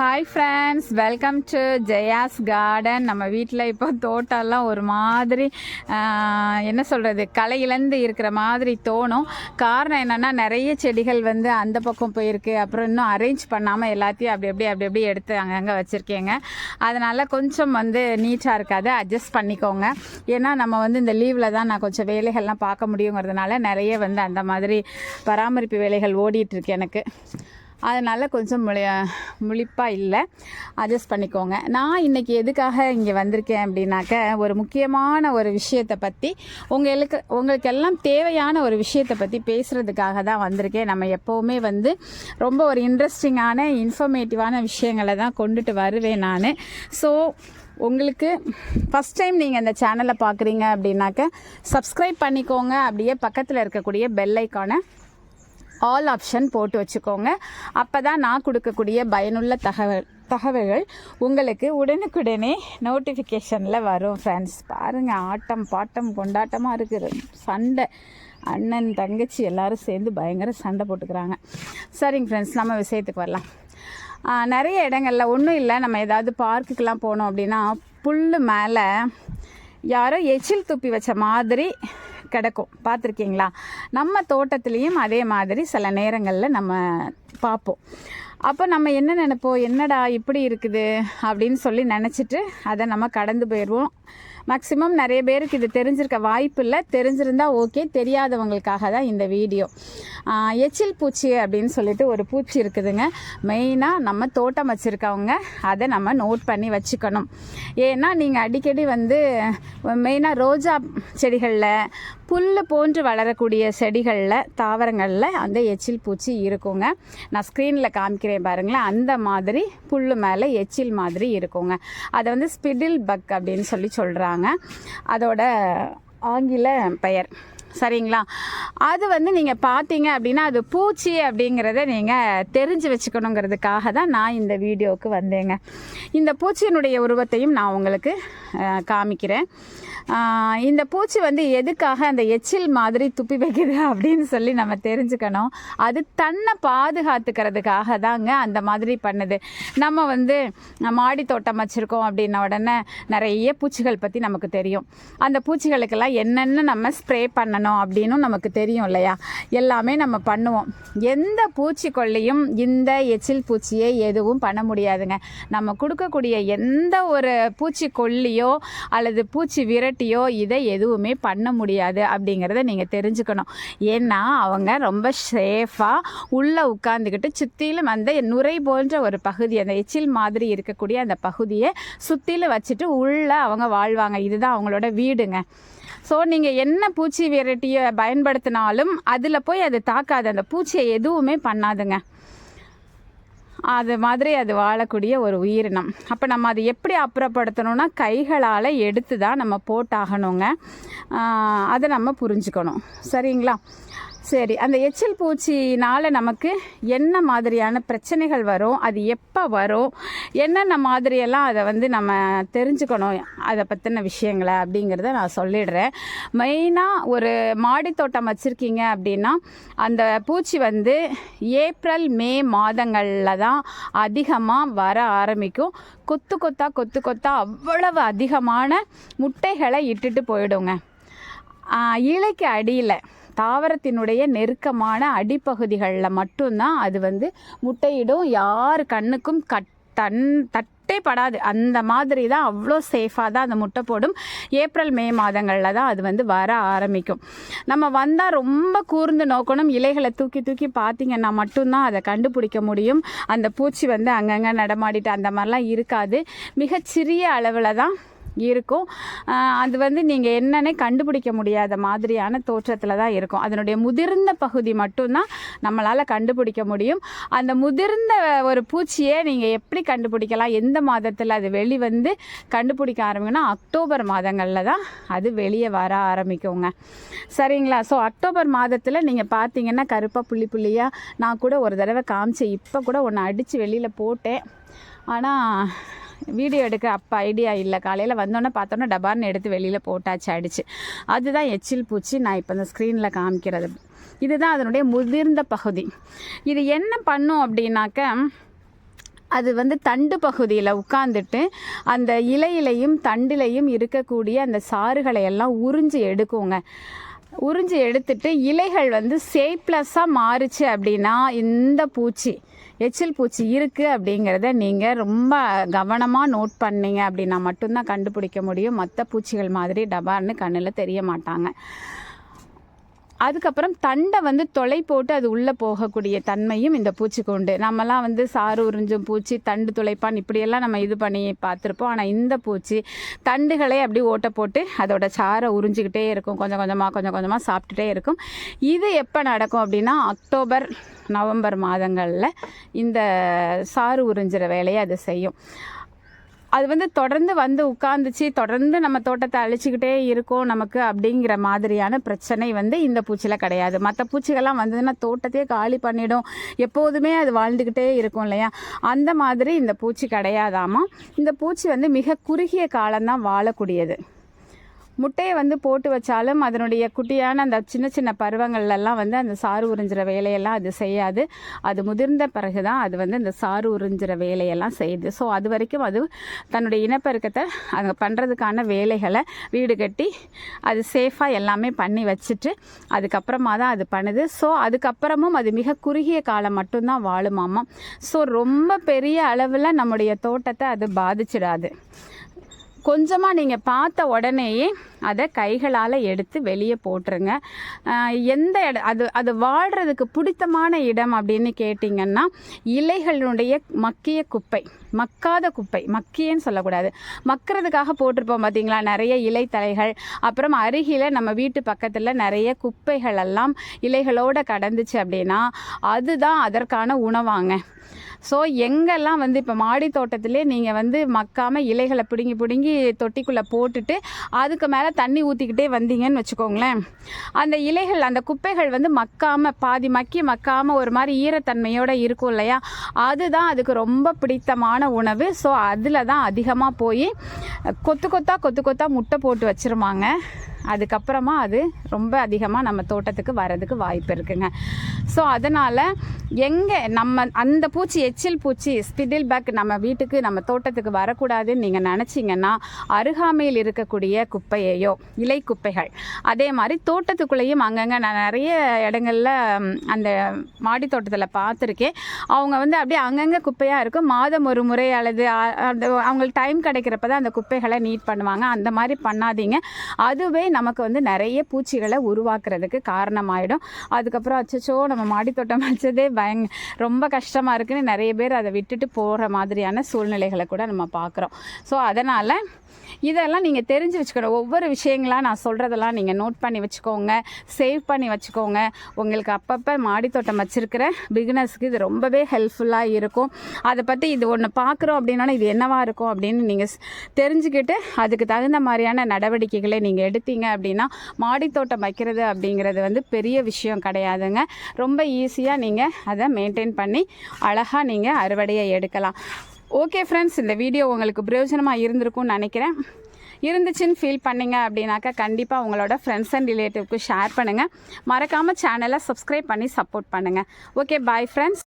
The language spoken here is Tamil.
Hi friends welcome to Jaya's garden நம்ம வீட்டில் இப்போ தோட்டம்லாம் ஒரு மாதிரி என்ன சொல்கிறது கலையிலேருந்து இருக்கிற மாதிரி தோணும். காரணம் என்னென்னா நிறைய செடிகள் வந்து அந்த பக்கம் போயிருக்கு. அப்புறம் இன்னும் அரேஞ்ச் பண்ணாமல் எல்லாத்தையும் அப்படி அப்படி அப்படி அப்படி எடுத்து அங்கங்கே வச்சுருக்கேங்க. அதனால் கொஞ்சம் வந்து நீட்டாக இருக்காது. அட்ஜஸ்ட் பண்ணிக்கோங்க. ஏன்னா நம்ம வந்து இந்த லீவில் தான் நான் கொஞ்சம் வேலைகள்லாம் பார்க்க முடியுங்கிறதுனால நிறைய வந்து அந்த மாதிரி பராமரிப்பு வேலைகள் ஓடிட்டுருக்கு எனக்கு. அதனால் கொஞ்சம் முளி முழிப்பாக இல்லை. அட்ஜஸ்ட் பண்ணிக்கோங்க. நான் இன்றைக்கி எதுக்காக இங்கே வந்திருக்கேன் அப்படின்னாக்க ஒரு முக்கியமான ஒரு விஷயத்தை பற்றி உங்களுக்கு உங்களுக்கு எல்லாம் தேவையான ஒரு விஷயத்தை பற்றி பேசுகிறதுக்காக தான் வந்திருக்கேன். நம்ம எப்போவுமே வந்து ரொம்ப ஒரு இன்ட்ரெஸ்டிங்கான இன்ஃபர்மேட்டிவான விஷயங்களை தான் கொண்டுட்டு வருவேன் நான். ஸோ உங்களுக்கு ஃபஸ்ட் டைம் நீங்கள் இந்த சேனலை பார்க்குறீங்க அப்படின்னாக்க சப்ஸ்கிரைப் பண்ணிக்கோங்க. அப்படியே பக்கத்தில் இருக்கக்கூடிய பெல் ஐக்கானை ஆல் ஆப்ஷன் போட்டு வச்சுக்கோங்க. அப்போ தான் நான் கொடுக்கக்கூடிய பயனுள்ள தகவல் தகவல்கள் உங்களுக்கு உடனுக்குடனே நோட்டிஃபிகேஷனில் வரும் ஃப்ரெண்ட்ஸ் பாருங்கள் ஆட்டம் பாட்டம் கொண்டாட்டமாக இருக்குது. சண்டை. அண்ணன் தங்கச்சி எல்லாரும் சேர்ந்து பயங்கர சண்டை போட்டுக்கிறாங்க. சரிங்க ஃப்ரெண்ட்ஸ் நம்ம விஷயத்துக்கு வரலாம். நிறைய இடங்களில் ஒன்றும் இல்லை. நம்ம ஏதாவது பார்க்குக்கெலாம் போனோம் அப்படின்னா புல் மேலே யாரோ எச்சில் துப்பி வச்ச மாதிரி கிடக்கும். பார்த்துருக்கீங்களா? நம்ம தோட்டத்துலேயும் அதே மாதிரி சில நேரங்களில் நம்ம பார்ப்போம். அப்போ நம்ம என்ன நினைப்போம்? என்னடா இப்படி இருக்குது? அப்படின்னு சொல்லி நினச்சிட்டு அதை நம்ம கடந்து போயிடுவோம். மேக்ஸிமம் நிறைய பேருக்கு இது தெரிஞ்சிருக்க வாய்ப்பு இல்லை. தெரிஞ்சிருந்தா ஓகே தெரியாதவங்களுக்காக தான் இந்த வீடியோ. எச்சில் பூச்சி அப்படின்னு சொல்லிட்டு ஒரு பூச்சி இருக்குதுங்க. மெயினாக நம்ம தோட்டம் வச்சுருக்கவங்க அதை நம்ம நோட் பண்ணி வச்சுக்கணும். ஏன்னா நீங்கள் அடிக்கடி வந்து மெயினாக ரோஜா செடிகளில் புல் போன்று வளரக்கூடிய செடிகளில் தாவரங்களில் அந்த எச்சில் பூச்சி இருக்குங்க. நான் ஸ்க்ரீனில் காமிக்கிறேன் பாருங்களேன். அந்த மாதிரி புல் மேலே எச்சில் மாதிரி இருக்குங்க. அதை வந்து ஸ்பிடில் பக் அப்படின்னு சொல்லி சொல்கிறாங்க அதோட ஆங்கில பெயர். சரிங்களா? அது வந்து நீங்கள் பார்த்தீங்க அப்படின்னா அது பூச்சி அப்படிங்கிறத நீங்கள் தெரிஞ்சு வச்சுக்கணுங்கிறதுக்காக தான் நான் இந்த வீடியோவுக்கு வந்தேங்க. இந்த பூச்சியினுடைய உருவத்தையும் நான் உங்களுக்கு காமிக்கிறேன். இந்த பூச்சி வந்து எதுக்காக அந்த எச்சில் மாதிரி துப்பி வைக்குது அப்படின்னு சொல்லி நம்ம தெரிஞ்சுக்கணும். அது தன்னை பாதுகாத்துக்கிறதுக்காக தாங்க அந்த மாதிரி பண்ணுது. நம்ம வந்து மாடி தோட்டம் வச்சுருக்கோம் அப்படின்ன உடனே நிறைய பூச்சிகள் பற்றி நமக்கு தெரியும். அந்த பூச்சிகளுக்கெல்லாம் என்னென்ன நம்ம ஸ்ப்ரே பண்ணணும் அப்படின்னும் நமக்கு தெரியும் இல்லையா? எல்லாமே நம்ம பண்ணுவோம். எந்த பூச்சிக்கொல்லியும் இந்த எச்சில் பூச்சியை எதுவும் பண்ண முடியாதுங்க. நம்ம கொடுக்கக்கூடிய எந்த ஒரு பூச்சிக்கொல்லியோ அல்லது பூச்சி விரட்டியோ இதை எதுவுமே பண்ண முடியாது அப்படிங்கிறத நீங்கள் தெரிஞ்சுக்கணும். ஏன்னா அவங்க ரொம்ப சேஃபாக உள்ளே உட்காந்துக்கிட்டு சுற்றிலும் அந்த நுரை போன்ற ஒரு பகுதி அந்த எச்சில் மாதிரி இருக்கக்கூடிய அந்த பகுதியை சுற்றிலும் வச்சுட்டு உள்ளே அவங்க வாழ்வாங்க. இதுதான் அவங்களோட வீடுங்க. ஸோ நீங்கள் என்ன பூச்சி வெரைட்டியை பயன்படுத்தினாலும் அதில் போய் அது தாக்காது. அந்த பூச்சியை எதுவுமே பண்ணாதுங்க. அது மாதிரி அது வாழக்கூடிய ஒரு உயிரினம். அப்போ நம்ம அதை எப்படி அப்புறப்படுத்தணும்னா கைகளால் எடுத்து தான் நம்ம போட்டாகணுங்க. அதை நம்ம புரிஞ்சுக்கணும். சரிங்களா? சரி அந்த எச்சில் பூச்சினால் நமக்கு என்ன மாதிரியான பிரச்சனைகள் வரும் அது எப்போ வரும் என்னென்ன மாதிரியெல்லாம் அதை வந்து நம்ம தெரிஞ்சுக்கணும் அதை பற்றின விஷயங்களை அப்படிங்கிறத நான் சொல்லிடுறேன். மெயினாக ஒரு மாடி தோட்டம் வச்சுருக்கீங்க அப்படின்னா அந்த பூச்சி வந்து ஏப்ரல் மே மாதங்களில் தான் அதிகமாக வர ஆரம்பிக்கும். கொத்து கொத்தா கொத்து கொத்தா அவ்வளவு அதிகமான முட்டைகளை இட்டுட்டு போயிடுங்க. இலைக்கு அடியில் தாவரத்தினுடைய நெருக்கமான அடிப்பகுதிகளில் மட்டும்தான் அது வந்து முட்டையிடும். யார் கண்ணுக்கும் கட் தன் தட்டே படாது. அந்த மாதிரி தான் அவ்வளோ சேஃபாக தான் அந்த முட்டை போடும். ஏப்ரல் மே மாதங்களில் தான் அது வந்து வர ஆரம்பிக்கும். நம்ம வந்தால் ரொம்ப கூர்ந்து நோக்கணும். இலைகளை தூக்கி தூக்கி பார்த்தீங்கன்னா மட்டும்தான் அதை கண்டுபிடிக்க முடியும். அந்த பூச்சி வந்து அங்கங்கே நடமாடிட்டு அந்த மாதிரிலாம் இருக்காது. மிகச்சிறிய அளவில் தான் இருக்கும். அது வந்து நீங்கள் என்னன்னே கண்டுபிடிக்க முடியாத மாதிரியான தோற்றத்தில் தான் இருக்கும். அதனுடைய முதிர்ந்த பகுதி மட்டும்தான் நம்மளால் கண்டுபிடிக்க முடியும். அந்த முதிர்ந்த ஒரு பூச்சியை நீங்கள் எப்படி கண்டுபிடிக்கலாம்? எந்த மாதத்தில் அது வெளிவந்து கண்டுபிடிக்க ஆரம்பிக்கும்னா அக்டோபர் மாதங்களில் தான் அது வெளியே வர ஆரம்பிக்குங்க. சரிங்களா? ஸோ அக்டோபர் மாதத்தில் நீங்கள் பார்த்தீங்கன்னா கருப்பாக புள்ளி புள்ளியாக நான் கூட ஒரு தடவை காமிச்சேன் இப்போ கூட ஒன்று அடித்து வெளியில் போட்டேன். ஆனால் வீடியோ எடுக்க அப்போ ஐடியா இல்லை. காலையில் வந்தோன்னே பார்த்தோன்னே டபார்னு எடுத்து வெளியில் போட்டாச்சு அடிச்சு. அதுதான் எச்சில் பூச்சி நான் இப்போ இந்த ஸ்க்ரீனில் காமிக்கிறது. இதுதான் அதனுடைய முதிர்ந்த பகுதி. இது என்ன பண்ணும் அப்படின்னாக்க அது வந்து தண்டு பகுதியில் உட்காந்துட்டு அந்த இலையிலையும் தண்டிலையும் இருக்கக்கூடிய அந்த சாறுகளை எல்லாம் உறிஞ்சி எடுக்குங்க. உறிஞ்சி எடுத்துட்டு இலைகள் வந்து சேப்லெஸ்ஸாக மாறுச்சு அப்படின்னா இந்த பூச்சி எச்சில் பூச்சி இருக்குது அப்படிங்கிறத நீங்கள் ரொம்ப கவனமாக நோட் பண்ணீங்க அப்படின்னா மட்டும்தான் கண்டுபிடிக்க முடியும். மற்ற பூச்சிகள் மாதிரி டபார்னு கண்ணில் தெரிய மாட்டாங்க. அதுக்கப்புறம் தண்டை வந்து தொலை போட்டு அது உள்ளே போகக்கூடிய தன்மையும் இந்த பூச்சிக்கு உண்டு. நம்மலாம் வந்து சாறு உறிஞ்சும் பூச்சி தண்டு துளைப்பான் இப்படியெல்லாம் நம்ம இது பண்ணி பார்த்துருப்போம். ஆனால் இந்த பூச்சி தண்டுகளே அப்படி ஓட்ட போட்டு அதோட சாரை உறிஞ்சிக்கிட்டே இருக்கும். கொஞ்சம் கொஞ்சமாக கொஞ்சம் கொஞ்சமாக சாப்பிட்டுட்டே இருக்கும். இது எப்போ நடக்கும் அப்படின்னா அக்டோபர் நவம்பர் மாதங்களில் இந்த சாறு உறிஞ்சுற வேலையை அது செய்யும். அது வந்து தொடர்ந்து வந்து உட்காந்துச்சு தொடர்ந்து நம்ம தோட்டத்தை அழிச்சிக்கிட்டே இருக்கோம் நமக்கு அப்படிங்கிற மாதிரியான பிரச்சனை வந்து இந்த பூச்சியில் கிடையாது. மற்ற பூச்சிகள்லாம் வந்ததுன்னா தோட்டத்தையே காலி பண்ணிடும். எப்போதுமே அது வாழ்ந்துக்கிட்டே இருக்கும் இல்லையா? அந்த மாதிரி இந்த பூச்சி கிடையாதாமா? இந்த பூச்சி வந்து மிக குறுகிய காலம்தான் வாழக்கூடியது. முட்டையை வந்து போட்டு வச்சாலும் அதனுடைய குட்டியான அந்த சின்ன சின்ன பருவங்கள்லாம் வந்து அந்த சாறு உறிஞ்சுற வேலையெல்லாம் அது செய்யாது. அது முதிர்ந்த பிறகு தான் அது வந்து அந்த சாறு உறிஞ்சுற வேலையெல்லாம் செய்யுது. ஸோ அது வரைக்கும் அது தன்னுடைய இனப்பெருக்கத்தை அங்கே பண்ணுறதுக்கான வேலைகளை வீடு கட்டி அது சேஃபாக எல்லாமே பண்ணி வச்சுட்டு அதுக்கப்புறமா தான் அது பண்ணுது. ஸோ அதுக்கப்புறமும் அது மிக குறுகிய காலம் மட்டும்தான் வாழுமாமா. ஸோ ரொம்ப பெரிய அளவில் நம்முடைய தோட்டத்தை அது பாதிச்சிடாது. கொஞ்சமாக நீங்கள் பார்த்த உடனேயே அதை கைகளால் எடுத்து வெளியே போட்டுருங்க. எந்த இடம் அது அது வாழ்கிறதுக்கு பிடித்தமான இடம் அப்படின்னு கேட்டிங்கன்னா இலைகளுடைய மக்கிய குப்பை மக்காத குப்பை மக்கியன்னு சொல்லக்கூடாது. மக்கிறதுக்காக போட்டிருப்போம் பார்த்தீங்களா நிறைய இலை தலைகள் அப்புறம் அருகில் நம்ம வீட்டு பக்கத்தில் நிறைய குப்பைகள் எல்லாம் இலைகளோடு கடந்துச்சு அப்படின்னா அதுதான் அதற்கான உணவாங்க. ஸோ எங்கெல்லாம் வந்து இப்போ மாடி தோட்டத்திலே நீங்கள் வந்து மக்காமல் இலைகளை பிடுங்கி பிடுங்கி தொட்டிக்குள்ளே போட்டுட்டு அதுக்கு மேலே தண்ணி ஊற்றிக்கிட்டே வந்தீங்கன்னு வச்சுக்கோங்களேன். அந்த இலைகள் அந்த குப்பைகள் வந்து மக்காமல் பாதி மக்கி மக்காமல் ஒரு மாதிரி ஈரத்தன்மையோடு இருக்கும் இல்லையா? அதுதான் அதுக்கு ரொம்ப பிடித்தமான உணவு. ஸோ அதில் தான் அதிகமாக போய் கொத்து கொத்தா கொத்து கொத்தா முட்டை போட்டு வச்சுருவாங்க. அதுக்கப்புறமா அது ரொம்ப அதிகமாக நம்ம தோட்டத்துக்கு வரதுக்கு வாய்ப்பு இருக்குங்க. ஸோ அதனால் எங்கே நம்ம அந்த பூச்சி எச்சில் பூச்சி ஸ்பிடில் பேக் நம்ம வீட்டுக்கு நம்ம தோட்டத்துக்கு வரக்கூடாதுன்னு நீங்கள் நினச்சிங்கன்னா அருகாமையில் இருக்கக்கூடிய குப்பையோ இலை குப்பைகள். அதே மாதிரி தோட்டத்துக்குள்ளேயும் அங்கங்கே நான் நிறைய இடங்களில் அந்த மாடி தோட்டத்தில் பார்த்துருக்கேன். அவங்க வந்து அப்படியே அங்கங்கே குப்பையாக இருக்கும். மாதம் ஒரு முறை அல்லது அந்த அவங்களுக்கு டைம் கிடைக்கிறப்ப தான் அந்த குப்பைகளை நீட் பண்ணுவாங்க. அந்த மாதிரி பண்ணாதீங்க. அதுவே நமக்கு வந்து நிறைய பூச்சிகளை உருவாக்குறதுக்கு காரணமாயிடும். அதுக்கப்புறம் அச்சச்சோ நம்ம மாடி தோட்டம் வச்சதே பயங் ரொம்ப கஷ்டமாக இருக்குன்னு நிறைய பேர் அதை விட்டுட்டு போகிற மாதிரியான சூழ்நிலைகளை கூட நம்ம பார்க்குறோம். ஸோ அதனால் இதெல்லாம் நீங்கள் தெரிஞ்சு வச்சுக்கணும். ஒவ்வொரு விஷயங்களாக நான் சொல்கிறதெல்லாம் நீங்கள் நோட் பண்ணி வச்சுக்கோங்க. சேவ் பண்ணி வச்சுக்கோங்க. உங்களுக்கு அப்பப்போ மாடித்தோட்டம் வச்சுருக்கிற பிகினர்ஸ்க்கு இது ரொம்பவே ஹெல்ப்ஃபுல்லாக இருக்கும். அதை பற்றி இது ஒன்று பார்க்குறோம் அப்படின்னா இது என்னவாக இருக்கும் அப்படின்னு நீங்கள் தெரிஞ்சுக்கிட்டு அதுக்கு தகுந்த மாதிரியான நடவடிக்கைகளை நீங்கள் எடுத்தீங்க அப்படின்னா மாடித்தோட்டம் வைக்கிறது அப்படிங்கிறது வந்து பெரிய விஷயம் கிடையாதுங்க. ரொம்ப ஈஸியாக நீங்கள் அதை மெயின்டைன் பண்ணி அழகாக நீங்கள் அறுவடையை எடுக்கலாம். ஓகே ஃப்ரெண்ட்ஸ் இந்த வீடியோ உங்களுக்கு பிரயோஜனமாக இருந்திருக்கும்னு நினைக்கிறேன். இருந்துச்சுன்னு ஃபீல் பண்ணீங்க அப்படின்னாக்கா கண்டிப்பாக உங்களோட ஃப்ரெண்ட்ஸ் அண்ட் ரிலேட்டிவ்க்கு ஷேர் பண்ணுங்கள் மறக்காமல் சேனலை சப்ஸ்கிரைப் பண்ணி சப்போர்ட் பண்ணுங்கள் ஓகே பாய் ஃப்ரெண்ட்ஸ்